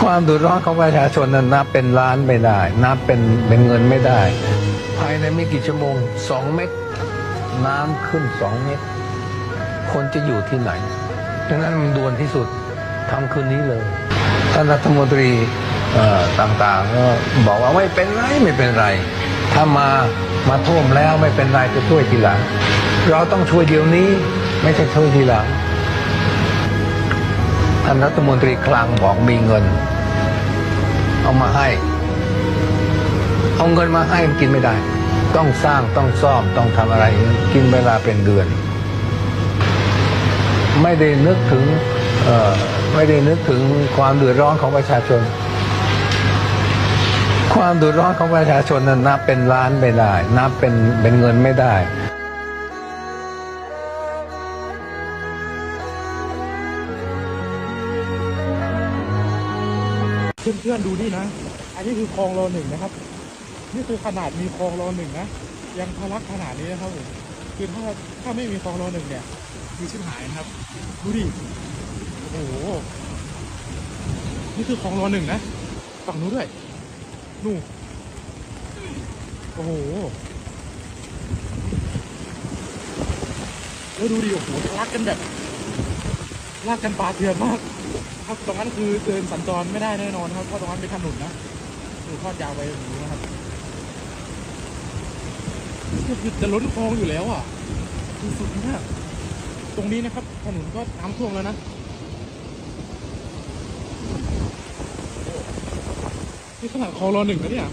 ความเดือดร้อนของประชาชนนั้นนับเป็นล้านไม่ได้ นับเป็นเป็นเงินไม่ได้ ภายในไม่กี่ชั่วโมงสองเมตร น้ำขึ้นสองเมตร คนจะอยู่ที่ไหนดังนั้นมันด่วนที่สุดทำคืนนี้เลยท่านรัฐมนตรีต่างๆก็บอกว่าไม่เป็นไรไม่เป็นไร ถ้ามามาท่วมแล้วไม่เป็นไรจะช่วยทีหลัง เราต้องช่วยเดี๋ยวนี้ไม่ใช่ช่วยทีหลัง ท่านรัฐมนตรีคลังบอกมีเงิน เอามาให้ เอาเงินมาให้มันกินไม่ได้ ต้องสร้างต้องซ่อมต้องทำอะไร กินเวลาเป็นเดือน ไม่ได้นึกถึงไม่ได้นึกถึงความเดือดร้อนของประชาชน ความเดือดร้อนของประชาชนนั้นนับเป็นล้านไม่ได้ นับเป็นเป็นเงินไม่ได้ เพื่อนๆดูนี่นะ อันนี้คือคลองรอหนึ่งนะครับ นี่คือขนาดมีคลองรอหนึ่งนะ ยังทะลักขนาดนี้นะครับผมคือถ้าถ้าไม่มีคลองรอหนึ่งเนี่ยคือชิบหายนะครับ ดูดิ โอ้โห นี่คือคลองรอหนึ่งนะ ฝั่งนู้นด้วย นู่นโอ้โห แล้วดูดิ โอ้โหทะลักกันแบบลากกันปลาเถื่อนมาก ตรงนั้นคือเดินสัญจรไม่ได้แน่นอนครับเพราะตรงนั้นเป็นถนนนะคือทอดยาวไปถึงนี้นะครับก็คือจะล้นคลองอยู่แล้วอะคือสุดมากตรงนี้นะครับถนนก็น้ำท่วมแล้วนะนี่ขนาดคลองรอหนึ่งนะเนี่ย